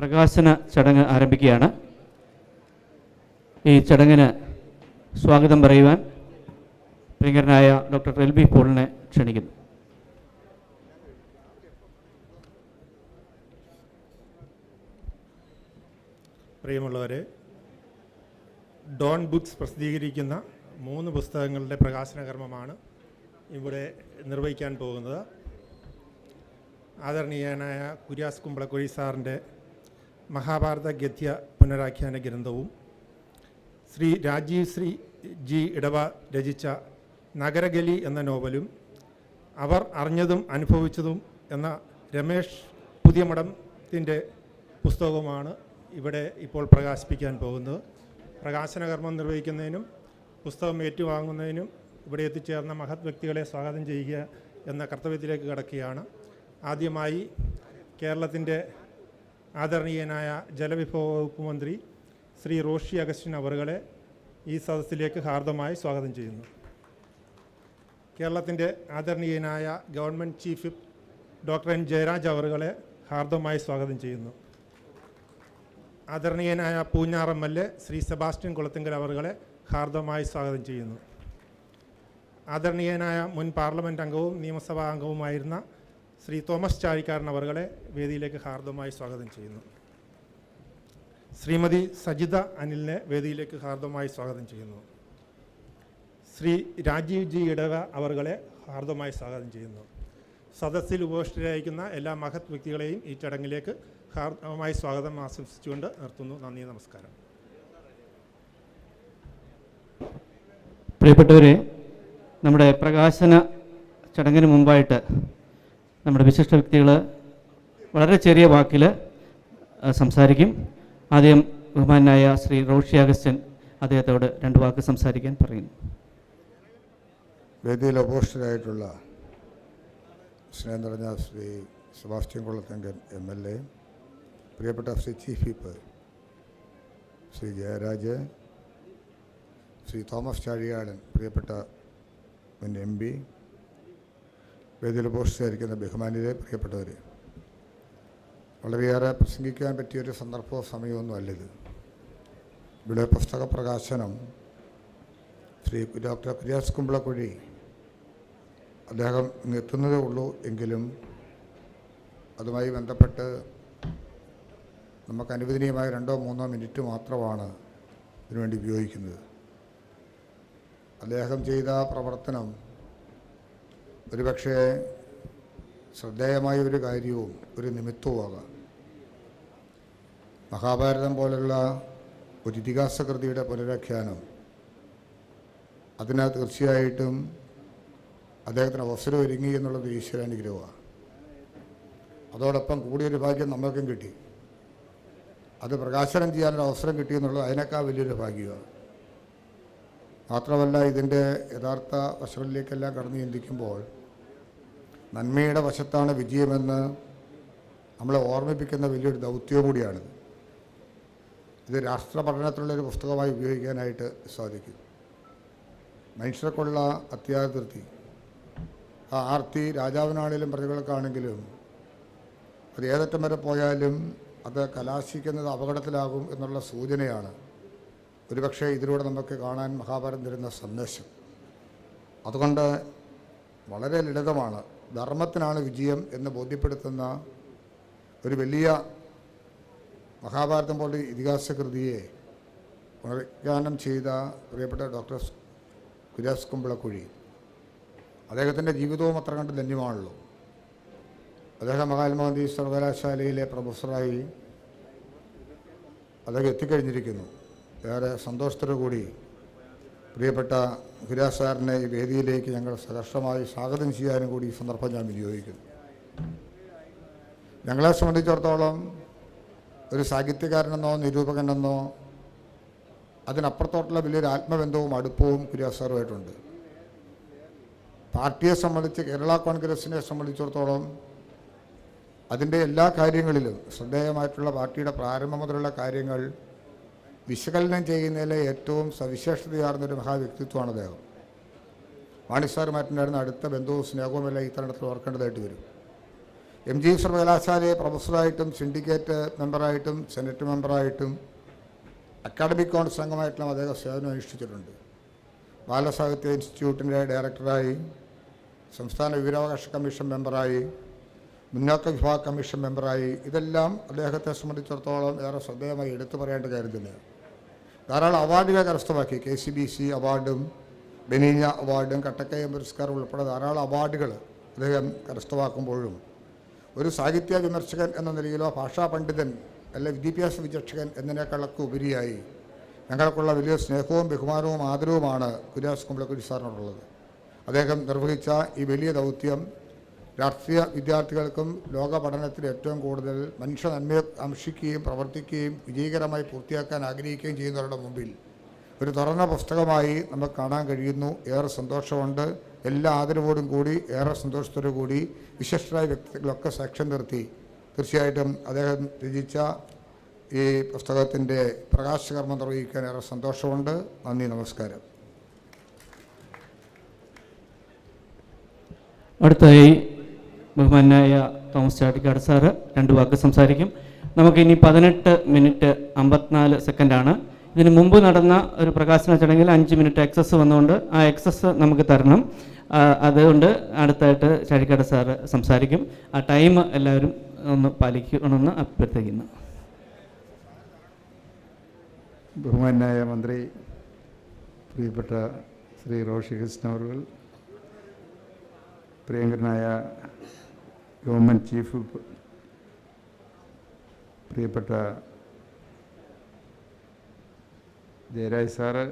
പ്രകാശന ചടങ്ങ് ആരംഭിക്കുകയാണ്. ഈ ചടങ്ങിന് സ്വാഗതം പറയുവാൻ പ്രിയങ്കരനായ ഡോക്ടർ എൽ ബി പോളിനെ ക്ഷണിക്കുന്നു. പ്രിയമുള്ളവരെ ഡോൺ ബുക്സ് പ്രസിദ്ധീകരിക്കുന്ന മൂന്ന് പുസ്തകങ്ങളുടെ പ്രകാശന കർമ്മമാണ് ഇവിടെ നിർവഹിക്കാൻ പോകുന്നത്. ആദരണീയനായ കുര്യാസ് കുമ്പളക്കുഴി സാറിന്റെ മഹാഭാരത ഗദ്യ പുനരാഖ്യാന ഗ്രന്ഥവും ശ്രീ രാജീവ് ശ്രീ ജി ഇടവ രചിച്ച നഗരഗലി എന്ന നോവലും അവർ അറിഞ്ഞതും അനുഭവിച്ചതും എന്ന രമേഷ് പുതിയമഠത്തിന്റെ പുസ്തകവുമാണ് ഇവിടെ ഇപ്പോൾ പ്രകാശിപ്പിക്കാൻ പോകുന്നത്. പ്രകാശന കർമ്മം നിർവഹിക്കുന്നതിനും പുസ്തകം ഏറ്റുവാങ്ങുന്നതിനും ഇവിടെ എത്തിച്ചേർന്ന മഹത് വ്യക്തികളെ സ്വാഗതം ചെയ്യുക എന്ന കർത്തവ്യത്തിലേക്ക് കടക്കുകയാണ്. ആദ്യമായി കേരളത്തിന്റെ ആദരണീയനായ ജലവിഭവ വകുപ്പ് മന്ത്രി ശ്രീ റോഷി അഗസ്റ്റിൻ അവറുകളെ ഈ സദസ്സിലേക്ക് ഹാർദമായി സ്വാഗതം ചെയ്യുന്നു. കേരളത്തിന്റെ ആദരണീയനായ government chief doctor N Jayaraj അവറുകളെ ഹാർദമായി സ്വാഗതം ചെയ്യുന്നു. ആദരണീയനായ Poonjar M L A Shri Sebastian Kulathinkal അവറുകളെ ഹാർദമായി സ്വാഗതം ചെയ്യുന്നു. ആദരണീയനായ മുൻ പാർലമെന്റ് അംഗവും നിയമസഭാ അംഗവുമായിരുന്ന ശ്രീ തോമസ് ചാഴിക്കാരൻ വേദിയിലേക്ക് ഹാർദമായി സ്വാഗതം ചെയ്യുന്നു. ശ്രീമതി സജിത അനിലിനെ വേദിയിലേക്ക് ഹാർദമായി സ്വാഗതം ചെയ്യുന്നു. ശ്രീ രാജീവ് ജി ഇടവ അവറുകളെ ഹാർദമായി സ്വാഗതം ചെയ്യുന്നു. സദസ്സിൽ ഉപവിഷ്ടരായിരിക്കുന്ന എല്ലാ മഹത് വ്യക്തികളെയും ഈ ചടങ്ങിലേക്ക് ഹാർദമായി സ്വാഗതം ആശംസിച്ചുകൊണ്ട് നിർത്തുന്നു. നന്ദി നമസ്കാരം. പ്രിയപ്പെട്ടവരെ നമ്മുടെ പ്രകാശന ചടങ്ങിന് മുമ്പായിട്ട് നമ്മുടെ വിശിഷ്ട വ്യക്തികൾ വളരെ ചെറിയ വാക്കിൽ സംസാരിക്കും. ആദ്യം ബഹുമാനായ ശ്രീ റോഷി അഗസ്റ്റൻ അദ്ദേഹത്തോട് രണ്ട് വാക്ക് സംസാരിക്കാൻ പറയുന്നു. വേദിയിൽ അപോസ്റ്റരായിട്ടുള്ള സ്നേഹം നിറഞ്ഞ Shri Sebastian Kollathankan M L A പ്രിയപ്പെട്ട ശ്രീ ചീഫ് വിപ്പ് ശ്രീ ജയരാജ് ശ്രീ തോമസ് ചാഴിയാടൻ പ്രിയപ്പെട്ട മുൻ എം പി വേദിയിൽ പോസ്റ്റായിരിക്കുന്ന ബഹുമാനിയരെ പ്രിയപ്പെട്ടവർ വളരെയേറെ പ്രസംഗിക്കാൻ പറ്റിയൊരു സന്ദർഭവും സമയമൊന്നും അല്ലിത്. ഇവിടെ പുസ്തക പ്രകാശനം ശ്രീ ഡോക്ടർ കുര്യാസ് കുമ്പളക്കുഴി അദ്ദേഹം എത്തുന്നതേ ഉള്ളൂ എങ്കിലും അതുമായി ബന്ധപ്പെട്ട് നമുക്ക് അനുവദനീയമായ രണ്ടോ മൂന്നോ മിനിറ്റ് മാത്രമാണ് ഇതിനുവേണ്ടി ഉപയോഗിക്കുന്നത്. അദ്ദേഹം ചെയ്ത പ്രവർത്തനം ഒരുപക്ഷെ ശ്രദ്ധേയമായ ഒരു കാര്യവും ഒരു നിമിത്തവുമാകാം മഹാഭാരതം പോലുള്ള ഒരു ഇതിഹാസ കൃതിയുടെ പുനരാഖ്യാനം അതിന് തീർച്ചയായിട്ടും അദ്ദേഹത്തിന് അവസരം ഒരുങ്ങി എന്നുള്ളത് ഈശ്വരാനുഗ്രഹമാണ്. അതോടൊപ്പം കൂടിയൊരു ഭാഗ്യം നമ്മൾക്കും കിട്ടി. അത് പ്രകാശനം ചെയ്യാനൊരു അവസരം കിട്ടി എന്നുള്ളത് അതിനേക്കാൾ വലിയൊരു ഭാഗ്യമാണ്. മാത്രമല്ല ഇതിന്റെ യഥാർത്ഥ വശങ്ങളിലേക്കെല്ലാം കടന്നു ചിന്തിക്കുമ്പോൾ നന്മയുടെ വശത്താണ് വിജയമെന്ന് നമ്മളെ ഓർമ്മിപ്പിക്കുന്ന വലിയൊരു ദൗത്യവും കൂടിയാണിത്. ഇത് രാഷ്ട്ര പഠനത്തിലുള്ളൊരു പുസ്തകമായി ഉപയോഗിക്കാനായിട്ട് സാധിക്കും. മനുഷ്യർക്കുള്ള അത്യാതൃപ്തി ആ ആർത്തി രാജാവിനാണെങ്കിലും പ്രതികൾക്കാണെങ്കിലും അത് ഏതറ്റം വരെ പോയാലും അത് കലാശിക്കുന്നത് അപകടത്തിലാകും എന്നുള്ള സൂചനയാണ് ഒരുപക്ഷെ ഇതിലൂടെ നമുക്ക് കാണാൻ മഹാഭാരതം തരുന്ന സന്ദേശം. അതുകൊണ്ട് വളരെ ലളിതമാണ് ധർമ്മത്തിനാണ് വിജയം എന്ന് ബോധ്യപ്പെടുത്തുന്ന ഒരു വലിയ മഹാഭാരതം പോലെ ഇതിഹാസ കൃതിയെ പുനർജ്ഞാനം ചെയ്ത പ്രിയപ്പെട്ട ഡോക്ടർ കുര്യാസ് കുമ്പളക്കുഴി. അദ്ദേഹത്തിന്റെ ജീവിതവും അത്ര കണ്ട് ധന്യമാണല്ലോ. അദ്ദേഹം മഹാത്മാഗാന്ധി സർവകലാശാലയിലെ പ്രൊഫസറായി അദ്ദേഹം എത്തിക്കഴിഞ്ഞിരിക്കുന്നു. ഏറെ സന്തോഷത്തോടു കൂടി പ്രിയപ്പെട്ട ഗുരാ സാറിനെ ഈ വേദിയിലേക്ക് ഞങ്ങൾ സദർശമായി സ്വാഗതം ചെയ്യാനും കൂടി ഈ സന്ദർഭം ഞാൻ വിനിയോഗിക്കുന്നു. ഞങ്ങളെ സംബന്ധിച്ചിടത്തോളം ഒരു സാഹിത്യകാരനെന്നോ നിരൂപകനെന്നോ അതിനപ്പുറത്തോട്ടുള്ള വലിയൊരു ആത്മബന്ധവും അടുപ്പവും കുര്യാ സാറുമായിട്ടുണ്ട്. പാർട്ടിയെ സംബന്ധിച്ച് കേരള കോൺഗ്രസിനെ സംബന്ധിച്ചിടത്തോളം അതിന്റെ എല്ലാ കാര്യങ്ങളിലും ശ്രദ്ധേയമായിട്ടുള്ള പാർട്ടിയുടെ പ്രാരംഭം മുതലുള്ള കാര്യങ്ങൾ വിശകലനം ചെയ്യുന്നതിലെ ഏറ്റവും സവിശേഷതയാർന്നൊരു മഹാവ്യക്തിത്വമാണ് അദ്ദേഹം. മാണിസാറുമായിട്ടുണ്ടായിരുന്ന അടുത്ത ബന്ധവും സ്നേഹവുമെല്ലാം ഈ തരണത്തിൽ ഓർക്കേണ്ടതായിട്ട് വരും. എം ജി സർവകലാശാലയെ പ്രൊഫസറായിട്ടും സിൻഡിക്കേറ്റ് മെമ്പറായിട്ടും സെനറ്റ് മെമ്പറായിട്ടും അക്കാഡമിക് കോൺഗ്രസ് അംഗമായിട്ടും അദ്ദേഹം സേവനം അനുഷ്ഠിച്ചിട്ടുണ്ട്. ബാലസാഹിത്യ ഇൻസ്റ്റിറ്റ്യൂട്ടിന്റെ ഡയറക്ടറായി സംസ്ഥാന വിവരാവകാശ കമ്മീഷൻ മെമ്പറായി മുന്നോക്ക വിഭാഗ കമ്മീഷൻ മെമ്പറായി. ഇതെല്ലാം അദ്ദേഹത്തെ സംബന്ധിച്ചിടത്തോളം ഏറെ ശ്രദ്ധേയമായി എടുത്തു പറയേണ്ട കാര്യം തന്നെയാണ്. ധാരാളം അവാർഡുകൾ കരസ്ഥമാക്കി. കെ സി ബി സി അവാർഡും ബെനീഞ്ഞ അവാർഡും കട്ടക്കയ പുരസ്കാരം ഉൾപ്പെടെ ധാരാളം അവാർഡുകൾ അദ്ദേഹം കരസ്ഥമാക്കുമ്പോഴും. ഒരു സാഹിത്യ വിമർശകൻ എന്ന നിലയിലോ ഭാഷാ പണ്ഡിതൻ അല്ല വിദ്യാഭ്യാസ വിചക്ഷകൻ എന്നതിനേക്കാളൊക്കെ ഉപരിയായി ഞങ്ങൾക്കുള്ള വലിയ സ്നേഹവും ബഹുമാനവും ആദരവുമാണ് കുര്യാസ് കുമ്പളക്കുരി സാറിനോടുള്ളത്. അദ്ദേഹം നിർവഹിച്ച ഈ വലിയ ദൗത്യം രാഷ്ട്രീയ വിദ്യാർത്ഥികൾക്കും ലോക പഠനത്തിൽ ഏറ്റവും കൂടുതൽ മനുഷ്യ നന്മയെ അംശിക്കുകയും പ്രവർത്തിക്കുകയും വിജയകരമായി പൂർത്തിയാക്കാൻ ആഗ്രഹിക്കുകയും ചെയ്യുന്നവരുടെ മുമ്പിൽ ഒരു തുറന്ന പുസ്തകമായി നമുക്ക് കാണാൻ കഴിയുന്നു. ഏറെ സന്തോഷമുണ്ട്. എല്ലാ ആദരവോടും കൂടി ഏറെ സന്തോഷത്തോടു കൂടി വിശിഷ്ടരായ വ്യക്തികളൊക്കെ സാക്ഷ്യം നിർത്തി. തീർച്ചയായിട്ടും അദ്ദേഹം രചിച്ച ഈ പുസ്തകത്തിന്റെ പ്രകാശകർമ്മം നിർവഹിക്കാൻ ഏറെ സന്തോഷമുണ്ട്. നന്ദി നമസ്കാരം. അടുത്തതായി ബഹുമാനായ തോമസ് ചാട്ടിക്കാട് സാറ് രണ്ട് വാക്ക് സംസാരിക്കും. നമുക്കിനി പതിനെട്ട് മിനിറ്റ് അമ്പത്തിനാല് സെക്കൻഡാണ് ഇതിന് മുമ്പ് നടന്ന ഒരു പ്രകാശന ചടങ്ങിൽ അഞ്ച് മിനിറ്റ് എക്സസ് വന്നുകൊണ്ട് ആ എക്സസ് നമുക്ക് തരണം. അതുകൊണ്ട് അടുത്തായിട്ട് ചാഴിക്കാട് സാറ് സംസാരിക്കും. ആ ടൈം എല്ലാവരും ഒന്ന് പാലിക്കണമെന്ന് അഭ്യർത്ഥിക്കുന്നു. ബഹുമാനായ മന്ത്രി പ്രിയപ്പെട്ട ശ്രീ റോഷി കൃഷ്ണ പ്രിയങ്കരനായ ഗവൺമെന്റ് ചീഫ് പ്രിയപ്പെട്ട ജയരാജ് സാറ്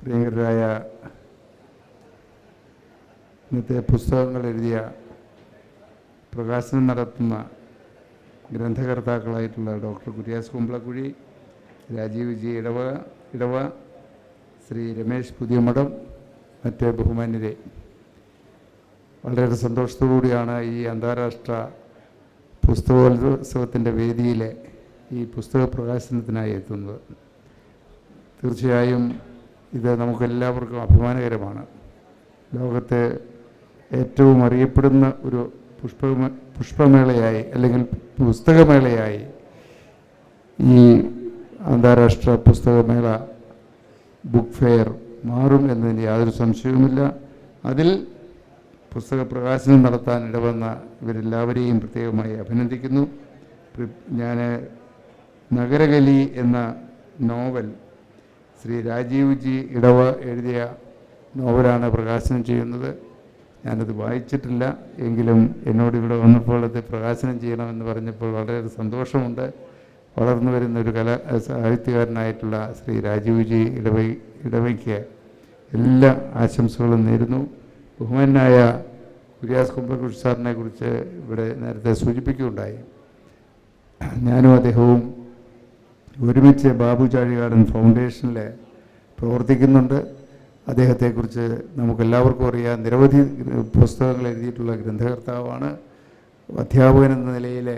പ്രിയങ്കരായ ഇന്നത്തെ പുസ്തകങ്ങൾ എഴുതിയ പ്രകാശനം നടത്തുന്ന ഗ്രന്ഥകർത്താക്കളായിട്ടുള്ള ഡോക്ടർ കുര്യാസ് കുമ്പളക്കുഴി രാജീവ് ജി ഇടവ ഇടവ ശ്രീ രമേശ് പുതിയമഠം മറ്റ് ബഹുമാന്യരെ. വളരെ സന്തോഷത്തോടുകൂടിയാണ് ഈ അന്താരാഷ്ട്ര പുസ്തകോത്സവത്തിന്റെ വേദിയിലെ ഈ പുസ്തക പ്രകാശനത്തിനായി എത്തുന്നത്. തീർച്ചയായും ഇത് നമുക്കെല്ലാവർക്കും അഭിമാനകരമാണ്. ലോകത്തെ ഏറ്റവും അറിയപ്പെടുന്ന ഒരു പുഷ്പ പുഷ്പമേളയായി അല്ലെങ്കിൽ പുസ്തകമേളയായി ഈ അന്താരാഷ്ട്ര പുസ്തകമേള ബുക്ക് ഫെയർ മാറും എന്നതിന് യാതൊരു സംശയവുമില്ല. അതിൽ പുസ്തക പ്രകാശനം നടത്താൻ ഇടവന്ന ഇവരെല്ലാവരെയും പ്രത്യേകമായി അഭിനന്ദിക്കുന്നു. ഞാൻ നഗരകലി എന്ന നോവൽ ശ്രീ രാജീവ് ജി ഇടവ എഴുതിയ നോവലാണ് പ്രകാശനം ചെയ്യുന്നത്. ഞാനത് വായിച്ചിട്ടില്ല. എങ്കിലും എന്നോട് ഇവിടെ വന്നപ്പോൾ അത് പ്രകാശനം ചെയ്യണമെന്ന് പറഞ്ഞപ്പോൾ വളരെ സന്തോഷമുണ്ട്. വളർന്നു വരുന്ന ഒരു കല സാഹിത്യകാരനായിട്ടുള്ള ശ്രീ രാജീവ് ജി ഇടവൈ ഇടവയ്ക്ക് എല്ലാ ആശംസകളും നേരുന്നു. ബഹുമാനായ കുര്യാസ് കുംഭകൃഷ് സാറിനെ കുറിച്ച് ഇവിടെ നേരത്തെ സൂചിപ്പിക്കുകയുണ്ടായി. ഞാനും അദ്ദേഹവും ഒരുമിച്ച് ബാബു ചാഴികാടൻ ഫൗണ്ടേഷനിൽ പ്രവർത്തിക്കുന്നുണ്ട്. അദ്ദേഹത്തെക്കുറിച്ച് നമുക്കെല്ലാവർക്കും അറിയാം. നിരവധി പുസ്തകങ്ങൾ എഴുതിയിട്ടുള്ള ഗ്രന്ഥകർത്താവാണ്. അധ്യാപകൻ എന്ന നിലയിൽ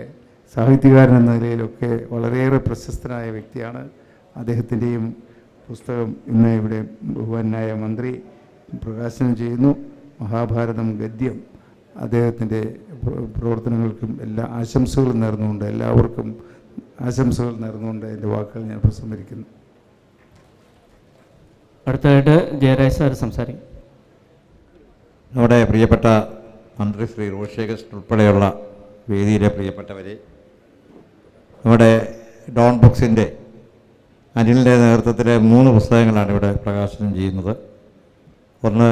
സാഹിത്യകാരൻ എന്ന നിലയിലൊക്കെ വളരെയേറെ പ്രശസ്തനായ വ്യക്തിയാണ്. അദ്ദേഹത്തിന്റെയും പുസ്തകം ഇന്ന് ഇവിടെ ബഹുമാനായ മന്ത്രി പ്രകാശനം ചെയ്യുന്നു. മഹാഭാരതം ഗദ്യം അദ്ദേഹത്തിന്റെ പ്രവർത്തനങ്ങൾക്കും എല്ലാ ആശംസകളും നേർന്നുകൊണ്ട് എല്ലാവർക്കും ആശംസകൾ നേർന്നുകൊണ്ട് എന്റെ വാക്കുകൾ ഞാൻ പ്രസംഗിക്കുന്നു. അടുത്തതായിട്ട് ജയരാജ് സാർ സംസാരിക്കും. നമ്മുടെ പ്രിയപ്പെട്ട മന്ത്രി ശ്രീ റോഷേകൃഷ്ണൻ ഉൾപ്പെടെയുള്ള വേദിയിലെ പ്രിയപ്പെട്ടവരെ നമ്മുടെ ഡോൺ ബുക്സിന്റെ അനിലിന്റെ നേതൃത്വത്തിലെ മൂന്ന് പുസ്തകങ്ങളാണ് ഇവിടെ പ്രകാശനം ചെയ്യുന്നത്. ഒന്ന്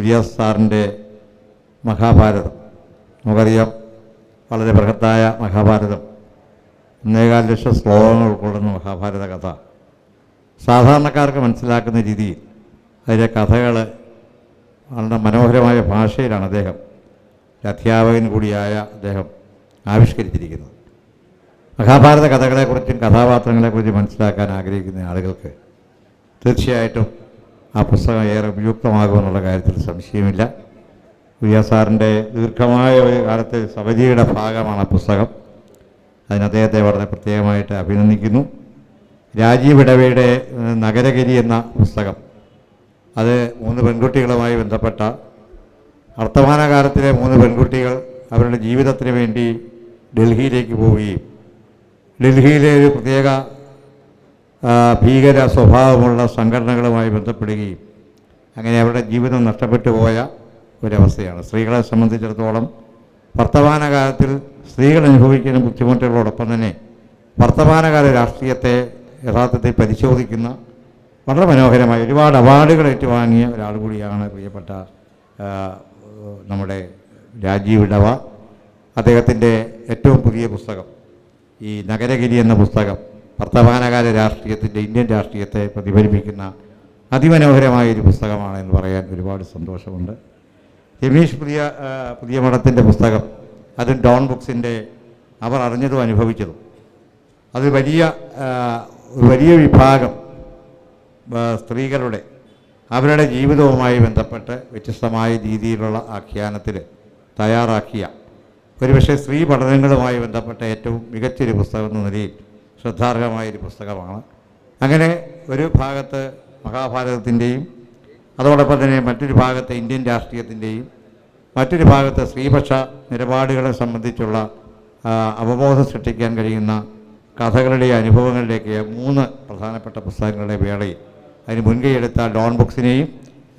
കുര്യാസ് സാറിന്റെ മഹാഭാരതം. നമുക്കറിയാം വളരെ ബൃഹത്തായ മഹാഭാരതം. ഒന്നേകാൽ ലക്ഷം ശ്ലോകങ്ങൾ ഉൾക്കൊള്ളുന്ന മഹാഭാരത കഥ. സാധാരണക്കാർക്ക് മനസ്സിലാക്കുന്ന രീതിയിൽ അതിലെ കഥകൾ വളരെ മനോഹരമായ ഭാഷയിലാണ് അദ്ദേഹം അധ്യാപകൻ കൂടിയായ അദ്ദേഹം ആവിഷ്കരിച്ചിരിക്കുന്നത്. മഹാഭാരത കഥകളെക്കുറിച്ചും കഥാപാത്രങ്ങളെക്കുറിച്ചും മനസ്സിലാക്കാൻ ആഗ്രഹിക്കുന്ന ആളുകൾക്ക് തീർച്ചയായിട്ടും ആ പുസ്തകം ഏറെ ഉപയുക്തമാകുമെന്നുള്ള കാര്യത്തിൽ സംശയമില്ല. ഉയ്യ സാറിന്റെ ദീർഘമായ ഒരു കാലത്തെ സമിതിയുടെ ഭാഗമാണ് ആ പുസ്തകം. അതിന് അദ്ദേഹത്തെ വളരെ പ്രത്യേകമായിട്ട് അഭിനന്ദിക്കുന്നു. രാജീവ് ഇടവയുടെ നഗരഗിരി എന്ന പുസ്തകം. അത് മൂന്ന് പെൺകുട്ടികളുമായി ബന്ധപ്പെട്ട വർത്തമാനകാലത്തിലെ മൂന്ന് പെൺകുട്ടികൾ അവരുടെ ജീവിതത്തിന് വേണ്ടി ഡൽഹിയിലേക്ക് പോവുകയും. ഡൽഹിയിലെ ഒരു പ്രത്യേക ഭീകര സ്വഭാവമുള്ള സംഘടനകളുമായി ബന്ധപ്പെടുകയും അങ്ങനെ അവരുടെ ജീവിതം നഷ്ടപ്പെട്ടു പോയ ഒരവസ്ഥയാണ്. സ്ത്രീകളെ സംബന്ധിച്ചിടത്തോളം വർത്തമാനകാലത്തിൽ സ്ത്രീകൾ അനുഭവിക്കുന്ന ബുദ്ധിമുട്ടുകളോടൊപ്പം തന്നെ വർത്തമാനകാല രാഷ്ട്രീയത്തെ യഥാർത്ഥത്തിൽ പരിശോധിക്കുന്ന വളരെ മനോഹരമായ ഒരുപാട് അവാർഡുകൾ ഏറ്റുവാങ്ങിയ ഒരാൾ കൂടിയാണ് പ്രിയപ്പെട്ട നമ്മുടെ രാജീവ് ഇടവ അദ്ദേഹത്തിന്റെ ഏറ്റവും പുതിയ പുസ്തകം ഈ നഗരഗിരി എന്ന പുസ്തകം വർത്തമാനകാല രാഷ്ട്രീയത്തിന്റെ ഇന്ത്യൻ രാഷ്ട്രീയത്തെ പ്രതിഫലിപ്പിക്കുന്ന അതിമനോഹരമായ ഒരു പുസ്തകമാണ് എന്ന് പറയാൻ ഒരുപാട് സന്തോഷമുണ്ട്. രമേഷ് പുതിയ പുതിയ മഠത്തിന്റെ പുസ്തകം അതും ഡോൺ ബുക്സിന്റെ അവർ അറിഞ്ഞതും അനുഭവിച്ചതും. അത് വലിയ വലിയ വിഭാഗം സ്ത്രീകളുടെ അവരുടെ ജീവിതവുമായി ബന്ധപ്പെട്ട് വ്യത്യസ്തമായ രീതിയിലുള്ള ആഖ്യാനത്തിൽ തയ്യാറാക്കിയ ഒരുപക്ഷെ സ്ത്രീ പഠനങ്ങളുമായി ബന്ധപ്പെട്ട ഏറ്റവും മികച്ചൊരു പുസ്തകം എന്ന നിലയിൽ ശ്രദ്ധാർഹമായൊരു പുസ്തകമാണ്. അങ്ങനെ ഒരു ഭാഗത്ത് മഹാഭാരതത്തിന്റെയും അതോടൊപ്പം തന്നെ മറ്റൊരു ഭാഗത്ത് ഇന്ത്യൻ രാഷ്ട്രീയത്തിന്റെയും മറ്റൊരു ഭാഗത്ത് സ്ത്രീപക്ഷ നിലപാടുകളെ സംബന്ധിച്ചുള്ള അവബോധം സൃഷ്ടിക്കാൻ കഴിയുന്ന കഥകളുടെ അനുഭവങ്ങളിലേക്ക് മൂന്ന് പ്രധാനപ്പെട്ട പുസ്തകങ്ങളുടെ വേളയിൽ. അതിന് മുൻകൈയെടുത്ത ഡോൺ ബുക്സിനെയും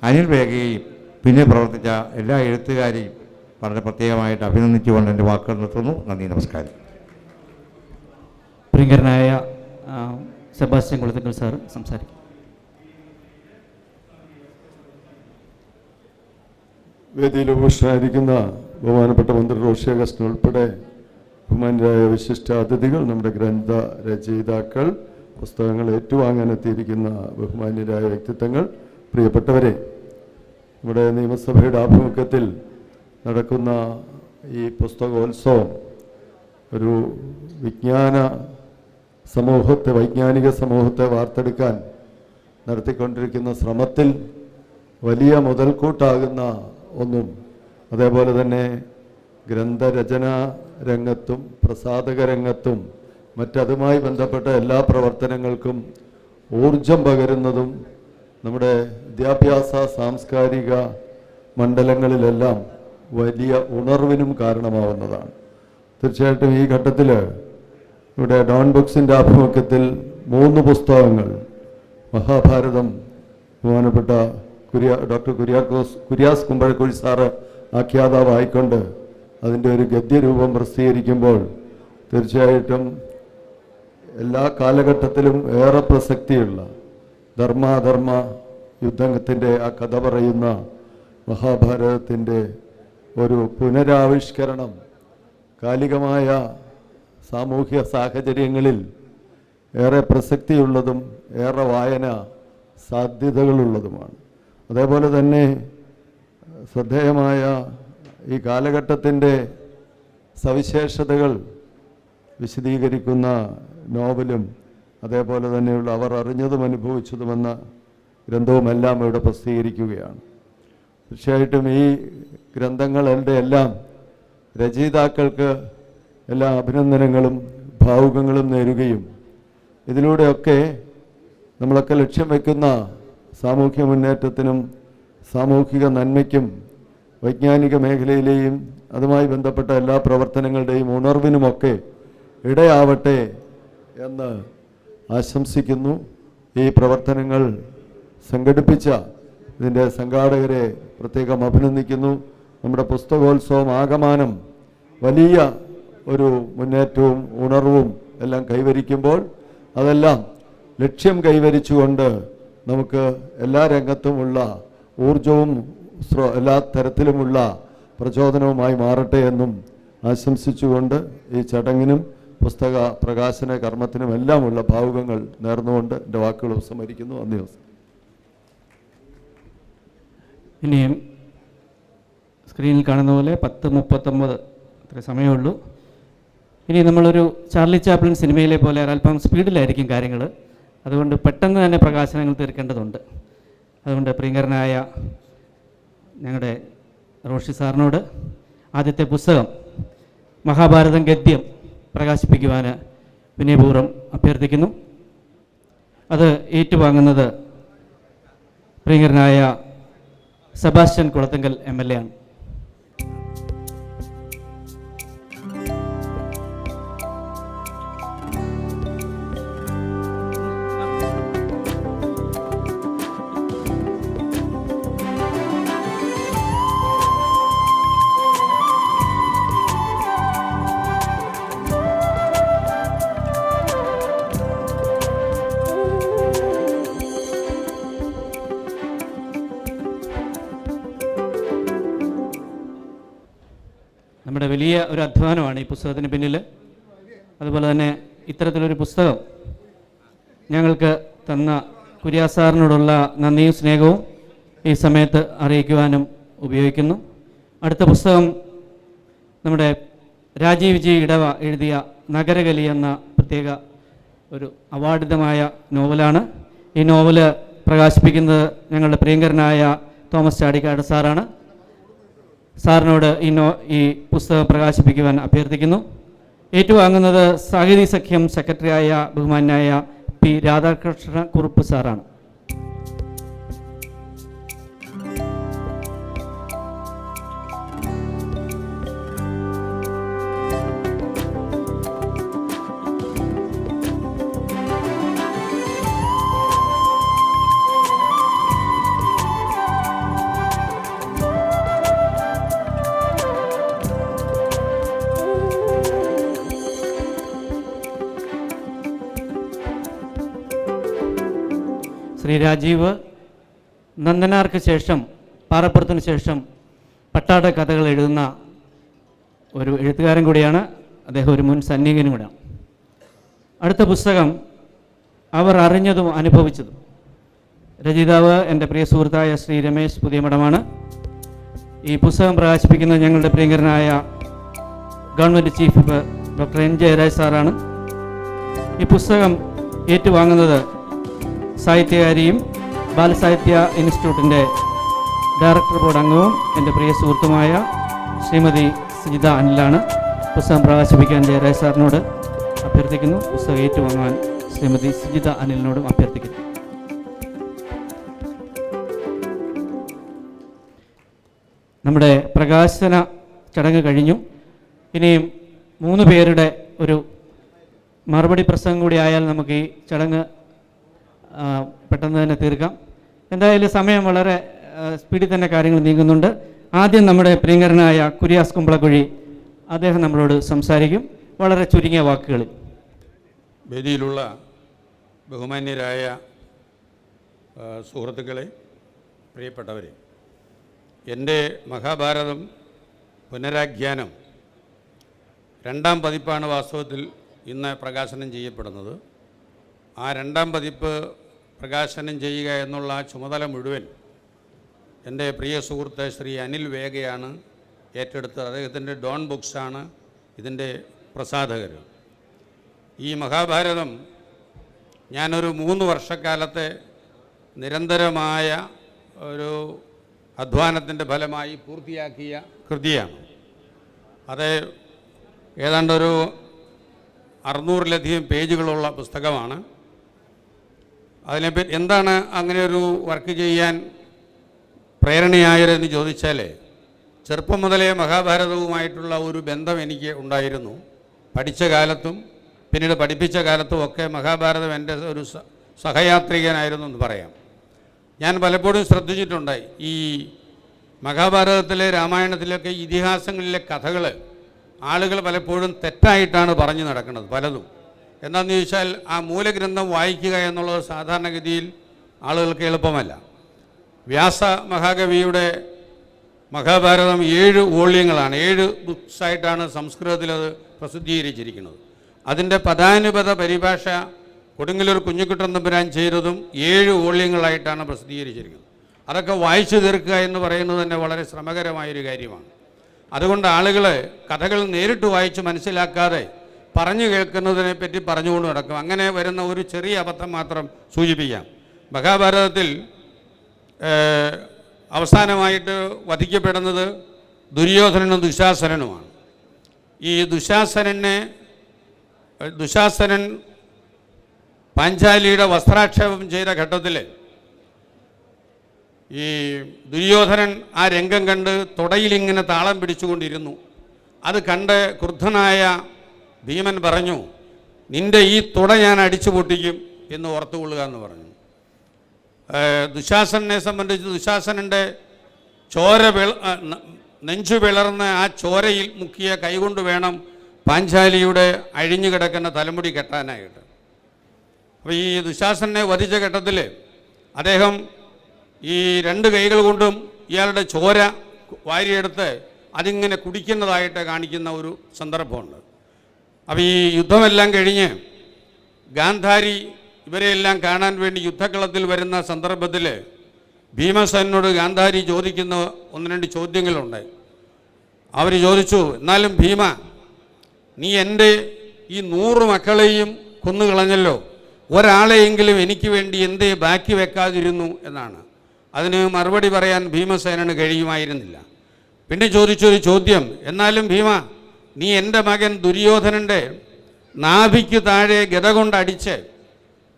അനിൽ വേഗയെയും പിന്നെ പ്രവർത്തിച്ച എല്ലാ എഴുത്തുകാരെയും വളരെ പ്രത്യേകമായിട്ട് അഭിനന്ദിച്ചുകൊണ്ട് എന്റെ വാക്കുകൾ നിർത്തുന്നു. നന്ദി നമസ്കാരം. പ്രിയങ്കരനായ സെബാസ്റ്റ്യൻ കുളത്തിക്കൽ സാർ സംസാരിക്കും. വേദിയിൽ ഉപവിഷ്ടരായിരിക്കുന്ന ബഹുമാനപ്പെട്ട മന്ത്രി റോഷി അഗസ്റ്റൻ ഉൾപ്പെടെ ബഹുമാനരായ വിശിഷ്ട അതിഥികൾ നമ്മുടെ ഗ്രന്ഥ രചയിതാക്കൾ പുസ്തകങ്ങൾ ഏറ്റുവാങ്ങാനെത്തിയിരിക്കുന്ന ബഹുമാന്യരായ വ്യക്തിത്വങ്ങൾ പ്രിയപ്പെട്ടവരെ നമ്മുടെ നിയമസഭയുടെ ആഭിമുഖ്യത്തിൽ നടക്കുന്ന ഈ പുസ്തകോത്സവം ഒരു വിജ്ഞാന സമൂഹത്തെ വൈജ്ഞാനിക സമൂഹത്തെ വാർത്തെടുക്കാൻ നടത്തിക്കൊണ്ടിരിക്കുന്ന ശ്രമത്തിൽ വലിയ മുതൽക്കൂട്ടാകുന്ന ഒന്നും അതേപോലെ തന്നെ ഗ്രന്ഥരചന രംഗത്തും പ്രസാധക രംഗത്തും മറ്റതുമായി ബന്ധപ്പെട്ട എല്ലാ പ്രവർത്തനങ്ങൾക്കും ഊർജം പകരുന്നതും നമ്മുടെ വിദ്യാഭ്യാസ സാംസ്കാരിക മണ്ഡലങ്ങളിലെല്ലാം വലിയ ഉണർവിനും കാരണമാവുന്നതാണ്. തീർച്ചയായിട്ടും ഈ ഘട്ടത്തിൽ ഇവിടെ ഡോൺ ബുക്സിന്റെ ആഭിമുഖ്യത്തിൽ മൂന്ന് പുസ്തകങ്ങൾ. മഹാഭാരതം ബഹുമാനപ്പെട്ട കുര്യ ഡോക്ടർ കുര്യാക്കോസ് കുര്യാസ് കുമ്പഴക്കുഴി സാറ് ആഖ്യാതാവായിക്കൊണ്ട് അതിന്റെ ഒരു ഗദ്യരൂപം പ്രസിദ്ധീകരിക്കുമ്പോൾ തീർച്ചയായിട്ടും എല്ലാ കാലഘട്ടത്തിലും ഏറെ പ്രസക്തിയുള്ള ധർമാധർമ്മ യുദ്ധത്തിന്റെ ആ കഥ പറയുന്ന മഹാഭാരതത്തിന്റെ ഒരു പുനരാവിഷ്കരണം കാലികമായ സാമൂഹ്യ സാഹചര്യങ്ങളിൽ ഏറെ പ്രസക്തിയുള്ളതും ഏറെ വായന സാധ്യതകളുള്ളതുമാണ്. അതേപോലെ തന്നെ ശ്രദ്ധേയമായ ഈ കാലഘട്ടത്തിന്റെ സവിശേഷതകൾ വിശദീകരിക്കുന്ന നോവലും അതേപോലെ തന്നെയുള്ള അവർ അറിഞ്ഞതും അനുഭവിച്ചതുമെന്ന ഗ്രന്ഥവുമെല്ലാം ഇവിടെ പ്രസിദ്ധീകരിക്കുകയാണ്. തീർച്ചയായിട്ടും ഈ ഗ്രന്ഥങ്ങളുടെ എല്ലാം രചയിതാക്കൾക്ക് എല്ലാ അഭിനന്ദനങ്ങളും ഭാവുകങ്ങളും നേരുകയും ഇതിലൂടെയൊക്കെ നമ്മളൊക്കെ ലക്ഷ്യം വയ്ക്കുന്ന സാമൂഹ്യ മുന്നേറ്റത്തിനും സാമൂഹിക നന്മയ്ക്കും വൈജ്ഞാനിക മേഖലയിലെയും അതുമായി ബന്ധപ്പെട്ട എല്ലാ പ്രവർത്തനങ്ങളുടെയും ഉണർവിനുമൊക്കെ ഇടയാവട്ടെ എന്ന് ആശംസിക്കുന്നു. ഈ പ്രവർത്തനങ്ങൾ സംഘടിപ്പിച്ച ഇതിന്റെ സംഘാടകരെ പ്രത്യേകം അഭിനന്ദിക്കുന്നു. നമ്മുടെ പുസ്തകോത്സവം ആകമാനം വലിയ ഒരു മുന്നേറ്റവും ഉണർവും എല്ലാം കൈവരിക്കുമ്പോൾ അതെല്ലാം ലക്ഷ്യം കൈവരിച്ചുകൊണ്ട് നമുക്ക് എല്ലാ രംഗത്തുമുള്ള ഊർജവും എല്ലാ തരത്തിലുമുള്ള പ്രചോദനവുമായി മാറട്ടെ എന്നും ആശംസിച്ചുകൊണ്ട് ഈ ചടങ്ങിനും പുസ്തക പ്രകാശന കർമ്മത്തിനും എല്ലാമുള്ള ഭാവുകങ്ങൾ നേർന്നുകൊണ്ട് എന്റെ വാക്കുകൾ ഉപസംഹരിക്കുന്നു അന്ന് ഇനിയും സ്ക്രീനിൽ കാണുന്ന പോലെ പത്ത് മുപ്പത്തൊമ്പത് അത്ര സമയമുള്ളൂ. ഇനി നമ്മളൊരു ചാർലി ചാപ്ലിൻ സിനിമയിലെ പോലെ അല്പം സ്പീഡിലായിരിക്കും കാര്യങ്ങൾ അതുകൊണ്ട് പെട്ടെന്ന് തന്നെ പ്രകാശനങ്ങൾ തീർക്കേണ്ടതുണ്ട്. അതുകൊണ്ട് പ്രിയങ്കരനായ ഞങ്ങളുടെ റോഷി സാറിനോട് ആദ്യത്തെ പുസ്തകം മഹാഭാരതം ഗദ്യം പ്രകാശിപ്പിക്കുവാൻ വിനയപൂർവം അഭ്യർത്ഥിക്കുന്നു. അത് ഏറ്റുവാങ്ങുന്നത് പ്രിയങ്കരനായ Sebastian Kulathunkal M L A ആണ്. അധ്വാനമാണ് ഈ പുസ്തകത്തിന് പിന്നിൽ അതുപോലെ തന്നെ ഇത്തരത്തിലൊരു പുസ്തകം ഞങ്ങൾക്ക് തന്ന കുര്യാസാറിനോടുള്ള നന്ദിയും സ്നേഹവും ഈ സമയത്ത് അറിയിക്കുവാനും ഉപയോഗിക്കുന്നു. അടുത്ത പുസ്തകം നമ്മുടെ രാജീവ് ജി ഇടവ എഴുതിയ നഗരകലി എന്ന പ്രത്യേക ഒരു അവാർഡിതമായ നോവലാണ്. ഈ നോവൽ പ്രകാശിപ്പിക്കുന്നത് ഞങ്ങളുടെ പ്രിയങ്കരനായ തോമസ് ചാടിക്കാട് സാറാണ്. സാറിനോട് ഈ നോ ഈ പുസ്തകം പ്രകാശിപ്പിക്കുവാൻ അഭ്യർത്ഥിക്കുന്നു. ഏറ്റുവാങ്ങുന്നത് സാഹിതി സഖ്യം സെക്രട്ടറിയായ ബഹുമാനായ പി രാധാകൃഷ്ണ കുറുപ്പ് സാറാണ്. ശ്രീ രാജീവ് നന്ദനാർക്ക് ശേഷം പാറപ്പുറത്തിന് ശേഷം പട്ടാട കഥകൾ എഴുതുന്ന ഒരു എഴുത്തുകാരൻ കൂടിയാണ്. അദ്ദേഹം ഒരു മുൻ സൈനികനും കൂടെയാണ്. അടുത്ത പുസ്തകം അവർ അറിഞ്ഞതും അനുഭവിച്ചതും. രചയിതാവ് എന്റെ പ്രിയ സുഹൃത്തായ ശ്രീ രമേശ് പുതിയമഠമാണ് ഈ പുസ്തകം പ്രകാശിപ്പിക്കുന്നത് ഞങ്ങളുടെ പ്രിയങ്കരനായ government chief doctor N Jayaraj സാറാണ്. ഈ പുസ്തകം ഏറ്റുവാങ്ങുന്നത് സാഹിത്യകാരിയും ബാലസാഹിത്യ ഇൻസ്റ്റിറ്റ്യൂട്ടിന്റെ ഡയറക്ടർ ബോർഡ് അംഗവും എന്റെ പ്രിയ സുഹൃത്തുമായ ശ്രീമതി സുജിത അനിലാണ്. പുസ്തകം പ്രകാശിപ്പിക്കാൻ ജയരാജ് സാറിനോട് അഭ്യർത്ഥിക്കുന്നു. പുസ്തകം ഏറ്റുവാങ്ങാൻ ശ്രീമതി സുജിത അനിലിനോടും അഭ്യർത്ഥിക്കുന്നു. നമ്മുടെ പ്രകാശന ചടങ്ങ് കഴിഞ്ഞു. ഇനിയും മൂന്ന് പേരുടെ ഒരു മറുപടി പ്രസംഗം കൂടി ആയാൽ നമുക്ക് ഈ ചടങ്ങ് പെട്ടെന്ന് തന്നെ തീർക്കാം. എന്തായാലും സമയം വളരെ സ്പീഡിൽ തന്നെ കാര്യങ്ങൾ നീങ്ങുന്നുണ്ട്. ആദ്യം നമ്മുടെ പ്രിയങ്കരനായ കുര്യാസ് കുമ്പളക്കുഴി അദ്ദേഹം നമ്മളോട് സംസാരിക്കും. വളരെ ചുരുങ്ങിയ വാക്കുകളിൽ. വേദിയിലുള്ള ബഹുമാന്യരായ സുഹൃത്തുക്കളെ പ്രിയപ്പെട്ടവരെ എന്റെ മഹാഭാരതം പുനരാഖ്യാനം രണ്ടാം പതിപ്പാണ് വാസ്തവത്തിൽ ഇന്ന് പ്രകാശനം ചെയ്യപ്പെടുന്നത്. ആ രണ്ടാം പതിപ്പ് പ്രകാശനം ചെയ്യുക എന്നുള്ള ആ ചുമതല മുഴുവൻ എന്റെ പ്രിയ സുഹൃത്ത് ശ്രീ അനിൽ വേഗയാണ് ഏറ്റെടുത്തത്. അദ്ദേഹത്തിന്റെ ഡോൺ ബുക്സാണ് ഇതിന്റെ പ്രസാധകർ. ഈ മഹാഭാരതം ഞാനൊരു മൂന്ന് വർഷക്കാലത്തെ നിരന്തരമായ ഒരു അധ്വാനത്തിന്റെ ഫലമായി പൂർത്തിയാക്കിയ കൃതിയാണ്. അത് ഏതാണ്ടൊരു അറുന്നൂറിലധികം പേജുകളുള്ള പുസ്തകമാണ്. അതിനെപ്പറ്റി എന്താണ് അങ്ങനെ ഒരു വർക്ക് ചെയ്യാൻ പ്രേരണയായതെന്ന് ചോദിച്ചാൽ ചെറുപ്പം മുതലേ മഹാഭാരതവുമായിട്ടുള്ള ഒരു ബന്ധം എനിക്ക് ഉണ്ടായിരുന്നു. പഠിച്ച കാലത്തും പിന്നീട് പഠിപ്പിച്ച കാലത്തും ഒക്കെ മഹാഭാരതം എന്റെ ഒരു സഹയാത്രികനായിരുന്നു എന്ന് പറയാം. ഞാൻ പലപ്പോഴും ശ്രദ്ധിച്ചിട്ടുണ്ട് ഈ മഹാഭാരതത്തിലെ രാമായണത്തിലൊക്കെ ഇതിഹാസങ്ങളിലെ കഥകൾ ആളുകൾ പലപ്പോഴും തെറ്റായിട്ടാണ് പറഞ്ഞു നടക്കുന്നത് പലതും. എന്താണെന്ന് ചോദിച്ചാൽ ആ മൂലഗ്രന്ഥം വായിക്കുക എന്നുള്ളത് സാധാരണഗതിയിൽ ആളുകൾക്ക് എളുപ്പമല്ല. വ്യാസ മഹാകവിയുടെ മഹാഭാരതം ഏഴ് വോള്യങ്ങളാണ്. ഏഴ് ബുക്സായിട്ടാണ് സംസ്കൃതത്തിൽ അത് പ്രസിദ്ധീകരിച്ചിരിക്കുന്നത്. അതിന്റെ പദാനുപത പരിഭാഷ കൊടുങ്ങല്ലൂർ കുഞ്ഞുകുട്ടൻ തമ്പുരാൻ ചെയ്തതും ഏഴ് വോള്യങ്ങളായിട്ടാണ് പ്രസിദ്ധീകരിച്ചിരിക്കുന്നത്. അതൊക്കെ വായിച്ചു തീർക്കുക എന്ന് പറയുന്നത് തന്നെ വളരെ ശ്രമകരമായൊരു കാര്യമാണ്. അതുകൊണ്ട് ആളുകൾ കഥകൾ നേരിട്ട് വായിച്ച് മനസ്സിലാക്കാതെ പറഞ്ഞു കേൾക്കുന്നതിനെ പറ്റി പറഞ്ഞുകൊണ്ട് നടക്കും. അങ്ങനെ വരുന്ന ഒരു ചെറിയ അബദ്ധം മാത്രം സൂചിപ്പിക്കാം. മഹാഭാരതത്തിൽ അവസാനമായിട്ട് വധിക്കപ്പെടുന്നത് ദുര്യോധനനും ദുശാസനനുമാണ്. ഈ ദുശാസനനെ ദുശാസനൻ പാഞ്ചാലിയുടെ വസ്ത്രാക്ഷേപം ചെയ്ത ഘട്ടത്തിൽ ഈ ദുര്യോധനൻ ആ രംഗം കണ്ട് തുടയിലിങ്ങനെ താളം പിടിച്ചുകൊണ്ടിരുന്നു. അത് കണ്ട് ക്രുദ്ധനായ ഭീമൻ പറഞ്ഞു നിന്റെ ഈ തുട ഞാൻ അടിച്ചു പൊട്ടിക്കും എന്ന് ഓർത്തുകൊള്ളുക എന്ന് പറഞ്ഞു. ദുശാസനെ സംബന്ധിച്ച് ദുശാസനന്റെ ചോര വിള നെഞ്ചു വിളർന്ന് ആ ചോരയിൽ മുക്കിയ കൈകൊണ്ട് വേണം പാഞ്ചാലിയുടെ അഴിഞ്ഞു കിടക്കുന്ന തലമുടി കെട്ടാനായിട്ട്. അപ്പോൾ ഈ ദുശാസനെ വധിച്ച ഘട്ടത്തിൽ അദ്ദേഹം ഈ രണ്ട് കൈകൾ കൊണ്ടും ഇയാളുടെ ചോര വാരിയെടുത്ത് അതിങ്ങനെ കുടിക്കുന്നതായിട്ട് കാണിക്കുന്ന ഒരു സന്ദർഭമുണ്ട്. അപ്പോൾ ഈ യുദ്ധമെല്ലാം കഴിഞ്ഞ് ഗാന്ധാരി ഇവരെയെല്ലാം കാണാൻ വേണ്ടി യുദ്ധക്കളത്തിൽ വരുന്ന സന്ദർഭത്തിൽ ഭീമസേനോട് ഗാന്ധാരി ചോദിക്കുന്ന ഒന്ന് രണ്ട് ചോദ്യങ്ങളുണ്ട്. അവർ ചോദിച്ചു എന്നാലും ഭീമ നീ എന്റെ ഈ നൂറ് മക്കളെയും കൊന്നുകളഞ്ഞല്ലോ ഒരാളെയെങ്കിലും എനിക്ക് വേണ്ടി എന്തേ ബാക്കി വെക്കാതിരുന്നു? എന്നാണ്. അതിന് മറുപടി പറയാൻ ഭീമസേനന് കഴിയുമായിരുന്നില്ല. പിന്നെ ചോദിച്ചൊരു ചോദ്യം എന്നാലും ഭീമ നീ എന്റെ മകൻ ദുര്യോധനന്റെ നാഭിക്കു താഴെ ഗത കൊണ്ടടിച്ച്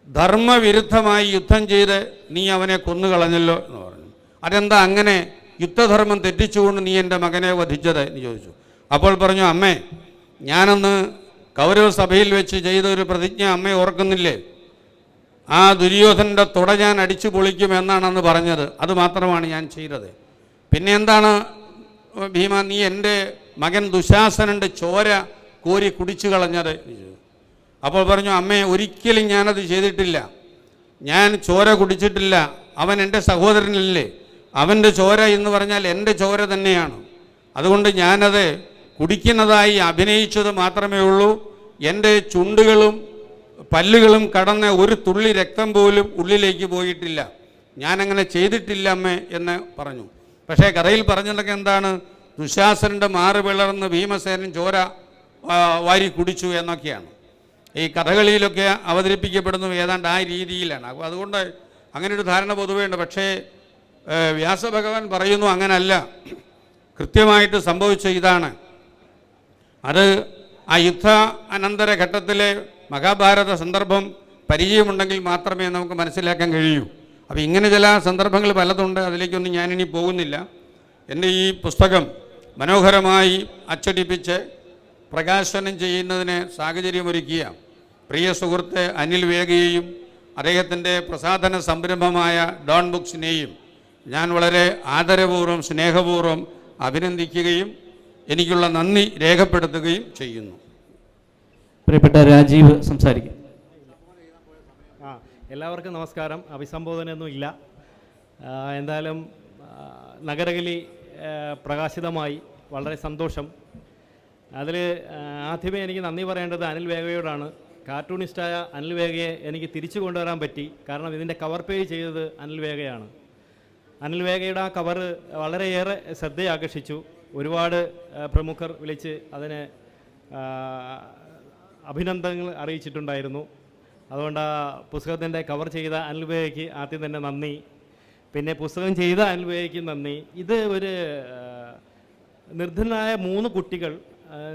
ധർമ്മവിരുദ്ധമായി യുദ്ധം ചെയ്ത് നീ അവനെ കൊന്നുകളഞ്ഞല്ലോ എന്ന് പറഞ്ഞു. അതെന്താ അങ്ങനെ യുദ്ധധർമ്മം തെറ്റിച്ചുകൊണ്ട് നീ എന്റെ മകനെ വധിച്ചത് എന്ന് ചോദിച്ചു. അപ്പോൾ പറഞ്ഞു അമ്മേ ഞാനന്ന് കൗരവ സഭയിൽ വെച്ച് ചെയ്ത ഒരു പ്രതിജ്ഞ അമ്മ ഓർക്കുന്നില്ലേ? ആ ദുര്യോധനന്റെ തുട ഞാൻ അടിച്ചു പൊളിക്കും എന്നാണ് അന്ന് പറഞ്ഞത്. അത് മാത്രമാണ് ഞാൻ ചെയ്തത്. പിന്നെ എന്താണ് ഭീമ നീ എന്റെ മകൻ ദുശാസനന്റെ ചോര കോരി കുടിച്ചു കളഞ്ഞത്. അപ്പോൾ പറഞ്ഞു അമ്മേ ഒരിക്കലും ഞാനത് ചെയ്തിട്ടില്ല. ഞാൻ ചോര കുടിച്ചിട്ടില്ല. അവൻ എന്റെ സഹോദരനല്ലേ. അവന്റെ ചോര എന്ന് പറഞ്ഞാൽ എന്റെ ചോര തന്നെയാണ്. അതുകൊണ്ട് ഞാനത് കുടിക്കുന്നതായി അഭിനയിച്ചത് മാത്രമേ ഉള്ളൂ. എന്റെ ചുണ്ടുകളും പല്ലുകളും കടന്ന ഒരു തുള്ളി രക്തം പോലും ഉള്ളിലേക്ക് പോയിട്ടില്ല. ഞാനങ്ങനെ ചെയ്തിട്ടില്ല അമ്മേ എന്ന് പറഞ്ഞു. പക്ഷേ കഥയിൽ പറഞ്ഞതൊക്കെ എന്താണ്? ദുശാസനന്റെ മാറി പിളർന്ന് ഭീമസേനൻ ചോര വാരി കുടിച്ചു എന്നൊക്കെയാണ്. ഈ കഥകളിയിലൊക്കെ അവതരിപ്പിക്കപ്പെടുന്നു ഏതാണ്ട് ആ രീതിയിലാണ്. അപ്പോൾ അതുകൊണ്ട് അങ്ങനെ ഒരു ധാരണ പൊതുവേ ഉണ്ട് പക്ഷേ വ്യാസഭഗവാൻ പറയുന്നു അങ്ങനല്ല. കൃത്യമായിട്ട് സംഭവിച്ച ഇതാണ്. അത് ആ യുദ്ധ അനന്തര ഘട്ടത്തിലെ മഹാഭാരത സന്ദർഭം പരിചയമുണ്ടെങ്കിൽ മാത്രമേ നമുക്ക് മനസ്സിലാക്കാൻ കഴിയൂ. അപ്പോൾ ഇങ്ങനെ ചില സന്ദർഭങ്ങൾ പലതുണ്ട്. അതിലേക്കൊന്നും ഞാനിനി പോകുന്നില്ല. എന്റെ ഈ പുസ്തകം മനോഹരമായി അച്ചടിപ്പിച്ച് പ്രകാശനം ചെയ്യുന്നതിന് സാഹചര്യമൊരുക്കിയ പ്രിയ സുഹൃത്ത് അനിൽ വേഗയെയും അദ്ദേഹത്തിന്റെ പ്രസാധന സംരംഭമായ ഡോൺ ബുക്സിനെയും ഞാൻ വളരെ ആദരപൂർവം സ്നേഹപൂർവം അഭിനന്ദിക്കുകയും എനിക്കുള്ള നന്ദി രേഖപ്പെടുത്തുകയും ചെയ്യുന്നു. പ്രിയപ്പെട്ട രാജീവ് സംസാരിക്കും. ആ എല്ലാവർക്കും നമസ്കാരം. അഭിസംബോധനയൊന്നും ഇല്ല എന്തായാലും നഗരകലി പ്രകാശിതമായി വളരെ സന്തോഷം. അതിൽ ആദ്യമേ എനിക്ക് നന്ദി പറയേണ്ടത് അനിൽ വേഗയോടാണ്. കാർട്ടൂണിസ്റ്റായ അനിൽ വേഗയെ എനിക്ക് തിരിച്ചു കൊണ്ടുവരാൻ പറ്റി. കാരണം ഇതിന്റെ കവർ പേജ് ചെയ്തത് അനിൽ വേഗയാണ്. അനിൽ വേഗയുടെ ആ കവർ വളരെയേറെ ശ്രദ്ധയെ ആകർഷിച്ചു ഒരുപാട് പ്രമുഖർ വിളിച്ച് അതിനെ അഭിനന്ദനങ്ങൾ അറിയിച്ചിട്ടുണ്ടായിരുന്നു. അതുകൊണ്ട് ആ പുസ്തകത്തിന്റെ കവർ ചെയ്ത അനിൽ വേഗയ്ക്ക് ആദ്യം തന്നെ നന്ദി. പിന്നെ പുസ്തകം ചെയ്ത അനിൽ വേഗയ്ക്ക് നന്ദി. ഇത് ഒരു നിർദ്ധനായ മൂന്ന് കുട്ടികൾ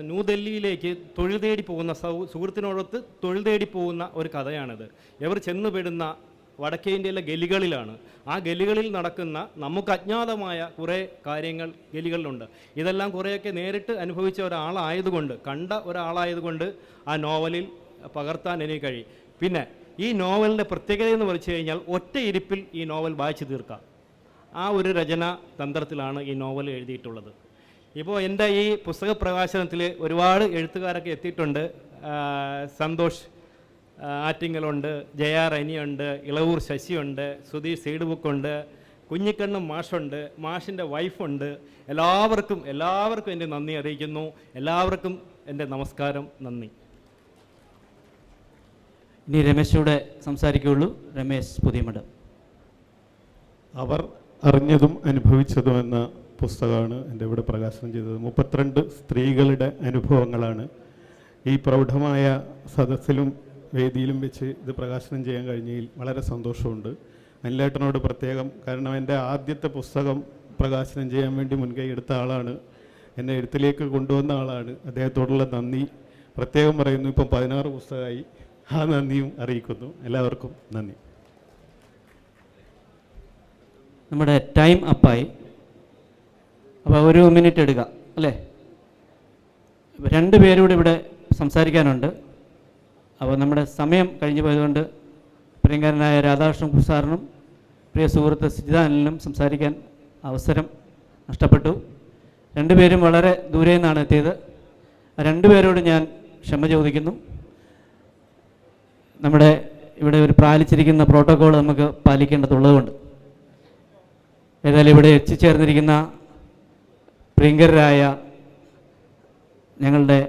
ന്യൂഡൽഹിയിലേക്ക് തൊഴിൽ തേടി പോകുന്ന സൗ സുഹൃത്തിനോടൊത്ത് തൊഴിൽ തേടി പോകുന്ന ഒരു കഥയാണിത്. ഇവർ ചെന്നുപെടുന്ന വടക്കേ ഇന്ത്യയിലെ ഗലികളിലാണ്. ആ ഗലികളിൽ നടക്കുന്ന നമുക്ക് അജ്ഞാതമായ കുറേ കാര്യങ്ങൾ ഗലികളിലുണ്ട്. ഇതെല്ലാം കുറേയൊക്കെ നേരിട്ട് അനുഭവിച്ച ഒരാളായതുകൊണ്ട് കണ്ട ഒരാളായതുകൊണ്ട് ആ നോവലിൽ പകർത്താൻ എനിക്ക് കഴിയും. പിന്നെ ഈ നോവലിന്റെ പ്രത്യേകത എന്ന് പറിച്ചു കഴിഞ്ഞാൽ ഒറ്റ ഇരിപ്പിൽ ഈ നോവൽ വായിച്ചു തീർക്കാം. ആ ഒരു രചന തന്ത്രത്തിലാണ് ഈ നോവൽ എഴുതിയിട്ടുള്ളത്. ഇപ്പോൾ എന്റെ ഈ പുസ്തക പ്രകാശനത്തിൽ ഒരുപാട് എഴുത്തുകാരൊക്കെ എത്തിയിട്ടുണ്ട്. സന്തോഷ് ആറ്റിങ്ങലുണ്ട് ജയ റനിയുണ്ട് ഇളവൂർ ശശിയുണ്ട് സുധീർ സീഡ് ബുക്കുണ്ട് കുഞ്ഞിക്കണ്ണും മാഷുണ്ട് മാഷിന്റെ വൈഫുണ്ട്. എല്ലാവർക്കും എല്ലാവർക്കും എന്റെ നന്ദി അറിയിക്കുന്നു. എല്ലാവർക്കും എന്റെ നമസ്കാരം നന്ദി. ഇനി രമേശോടെ സംസാരിക്കുകയുള്ളൂ. രമേശ് പുതിയമഠം അവർ അറിഞ്ഞതും അനുഭവിച്ചതും എന്ന പുസ്തകമാണ് എന്റെ ഇവിടെ പ്രകാശനം ചെയ്തത്. മുപ്പത്തിരണ്ട് സ്ത്രീകളുടെ അനുഭവങ്ങളാണ്. ഈ പ്രൗഢമായ സദസ്സിലും വേദിയിലും വെച്ച് ഇത് പ്രകാശനം ചെയ്യാൻ കഴിഞ്ഞതിൽ വളരെ സന്തോഷമുണ്ട്. അനിലേട്ടനോട് പ്രത്യേകം കാരണം എന്റെ ആദ്യത്തെ പുസ്തകം പ്രകാശനം ചെയ്യാൻ വേണ്ടി മുൻകൈ എടുത്ത ആളാണ്. എന്നെ എഴുത്തിലേക്ക് കൊണ്ടുവന്ന ആളാണ്. അദ്ദേഹത്തോടുള്ള നന്ദി. പ്രത്യേകം പറയുന്നു ഇപ്പം പതിനാറ് പുസ്തകമായി. ആ നന്ദിയും അറിയിക്കുന്നു. എല്ലാവർക്കും നന്ദി. നമ്മുടെ ടൈം അപ്പായി അപ്പോൾ ഒരു മിനിറ്റ് എടുക്കുക അല്ലേ? രണ്ട് പേരൂടെ ഇവിടെ സംസാരിക്കാനുണ്ട്. അപ്പോൾ നമ്മുടെ സമയം കഴിഞ്ഞു പോയതുകൊണ്ട് പ്രിയങ്കരനായ രാധാകൃഷ്ണൻ സാറിനും പ്രിയ സുഹൃത്ത് സിജിതാനിലും സംസാരിക്കാൻ അവസരം നഷ്ടപ്പെട്ടു. രണ്ടുപേരും വളരെ ദൂരെ നിന്നാണ് എത്തിയത്. രണ്ടുപേരോട് ഞാൻ ക്ഷമ ചോദിക്കുന്നു. നമ്മുടെ ഇവിടെ ഒരു പാലിച്ചിരിക്കുന്ന പ്രോട്ടോകോൾ നമുക്ക് പാലിക്കേണ്ടതുള്ളതുകൊണ്ട്. ഏതായാലും ഇവിടെ എത്തിച്ചേർന്നിരിക്കുന്ന പ്രിയങ്കരായ ഞങ്ങളുടെ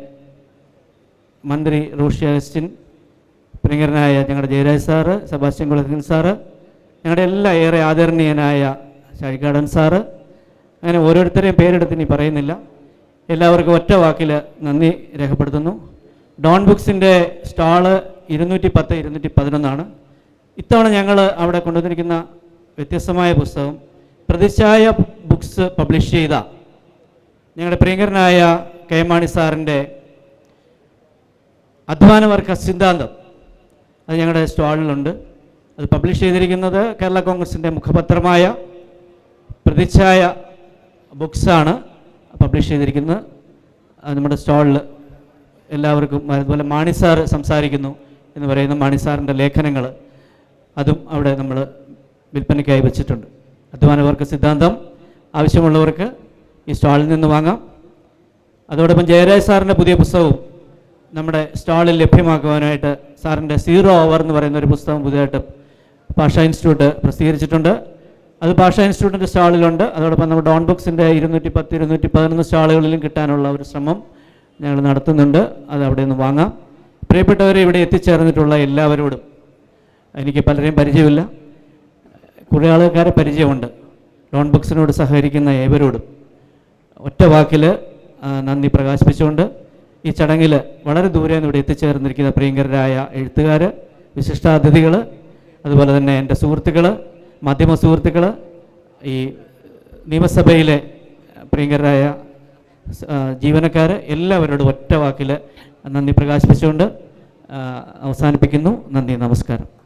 മന്ത്രി റോഷി അഗസ്റ്റിൻ പ്രിയങ്കരനായ ഞങ്ങളുടെ ജയരാജ് സാറ് സെബാസ്റ്റ്യൻ കുളത്തിൽ സാറ് ഞങ്ങളുടെ എല്ലാ ഏറെ ആദരണീയനായ ഷൈഗാർഡൻ സാറ് അങ്ങനെ ഓരോരുത്തരെയും പേരെടുത്ത് ഇനി പറയുന്നില്ല. എല്ലാവർക്കും ഒറ്റ വാക്കിൽ നന്ദി രേഖപ്പെടുത്തുന്നു. ഡോൺ ബുക്സിന്റെ സ്റ്റാൾ ഇരുന്നൂറ്റി പത്ത് ഇരുന്നൂറ്റി പതിനൊന്നാണ് ഇത്തവണ ഞങ്ങൾ അവിടെ കൊണ്ടുവന്നിരിക്കുന്ന വ്യത്യസ്തമായ പുസ്തകം പ്രതിച്ഛായ ബുക്സ് പബ്ലിഷ് ചെയ്ത ഞങ്ങളുടെ പ്രിയങ്കരനായ കെ മാണി സാറിന്റെ അധ്വാനവർഗ സിദ്ധാന്തം. അത് ഞങ്ങളുടെ സ്റ്റാളിലുണ്ട്. അത് പബ്ലിഷ് ചെയ്തിരിക്കുന്നത് കേരള കോൺഗ്രസിന്റെ മുഖപത്രമായ പ്രതിച്ഛായ ബുക്സാണ് പബ്ലിഷ് ചെയ്തിരിക്കുന്നത്. നമ്മുടെ സ്റ്റാളിൽ എല്ലാവർക്കും അതുപോലെ മാണി സാർ സംസാരിക്കുന്നു. എന്ന് പറയുന്ന മണിസാറിന്റെ ലേഖനങ്ങൾ അതും അവിടെ നമ്മൾ വിൽപ്പനയ്ക്കായി വെച്ചിട്ടുണ്ട്. അധ്വാനവർക്ക് സിദ്ധാന്തം ആവശ്യമുള്ളവർക്ക് ഈ സ്റ്റാളിൽ നിന്ന് വാങ്ങാം. അതോടൊപ്പം ജയരാജ് സാറിന്റെ പുതിയ പുസ്തകവും നമ്മുടെ സ്റ്റാളിൽ ലഭ്യമാക്കുവാനായിട്ട് സാറിന്റെ സീറോ ഓവർ എന്ന് പറയുന്ന ഒരു പുസ്തകം പുതിയതായിട്ട് ഭാഷ ഇൻസ്റ്റിറ്റ്യൂട്ട് പ്രസിദ്ധീകരിച്ചിട്ടുണ്ട്. അത് ഭാഷ ഇൻസ്റ്റിറ്റ്യൂട്ടിന്റെ സ്റ്റാളിലുണ്ട്. അതോടൊപ്പം നമ്മുടെ ഡോൺ ബുക്സിന്റെ ഇരുന്നൂറ്റി പത്ത് ഇരുന്നൂറ്റി പതിനൊന്ന് സ്റ്റാളുകളിലും കിട്ടാനുള്ള ഒരു ശ്രമം ഞങ്ങൾ നടത്തുന്നുണ്ട്. അത് അവിടെ നിന്ന് വാങ്ങാം. പ്രിയപ്പെട്ടവരെ ഇവിടെ എത്തിച്ചേർന്നിട്ടുള്ള എല്ലാവരോടും എനിക്ക് പലരെയും പരിചയമില്ല. കുറേ ആൾക്കാരെ പരിചയമുണ്ട്. ലോൺ ബുക്സിനോട് സഹകരിക്കുന്ന ഏവരോടും. ഒറ്റ വാക്കിൽ നന്ദി പ്രകാശിപ്പിച്ചുകൊണ്ട് ഈ ചടങ്ങിൽ വളരെ ദൂരെ നിന്ന് ഇവിടെ എത്തിച്ചേർന്നിരിക്കുന്ന പ്രിയങ്കരായ എഴുത്തുകാർ വിശിഷ്ടാതിഥികൾ അതുപോലെ തന്നെ എന്റെ സുഹൃത്തുക്കൾ മാധ്യമ സുഹൃത്തുക്കൾ ഈ നിയമസഭയിലെ പ്രിയങ്കരായ ജീവനക്കാർ എല്ലാവരോടും ഒറ്റ വാക്കിൽ നന്ദി പ്രകാശിപ്പിച്ചുകൊണ്ട് അവസാനിപ്പിക്കുന്നു. നന്ദി നമസ്കാരം.